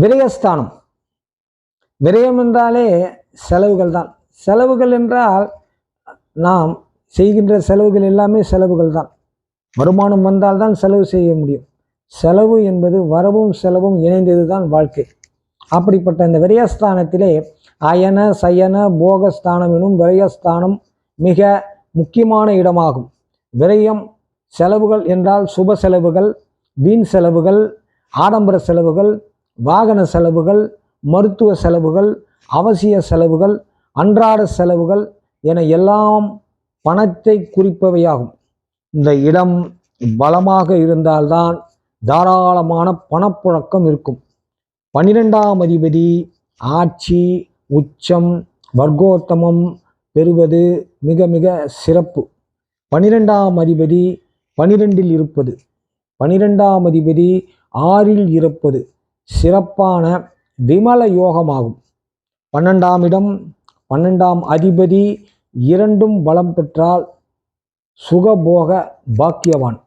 விரயஸ்தானம். விரயம் என்றாலே செலவுகள் தான். செலவுகள் என்றால் நாம் செய்கின்ற செலவுகள் எல்லாமே செலவுகள் தான். வருமானம் வந்தால்தான் செலவு செய்ய முடியும். செலவு என்பது வரவும் செலவும் இணைந்தது தான் வாழ்க்கை. அப்படிப்பட்ட இந்த விரயஸ்தானத்திலே அயன சயன போகஸ்தானம் எனும் விரயஸ்தானம் மிக முக்கியமான இடமாகும். விரயம் செலவுகள் என்றால் சுப செலவுகள் வீண் செலவுகள் ஆடம்பர செலவுகள் வாகன செலவுகள் மருத்துவ செலவுகள் அவசிய செலவுகள் அன்றாட செலவுகள் என எல்லாம் பணத்தை குறிப்பவையாகும். இந்த இடம் பலமாக இருந்தால்தான் தாராளமான பணப்புழக்கம் இருக்கும். பன்னிரெண்டாம் அதிபதி ஆட்சி உச்சம் வர்க்கோத்தமம் பெறுவது மிக மிக சிறப்பு. பன்னிரெண்டாம் அதிபதி பனிரெண்டில் இருப்பது. பனிரெண்டாம் அதிபதி ஆறில் இருப்பது. சிறப்பான விமல யோகமாகும். பன்னெண்டாம் இடம் பன்னெண்டாம் அதிபதி இரண்டும் பலம் பெற்றால் சுகபோக பாக்கியவான்.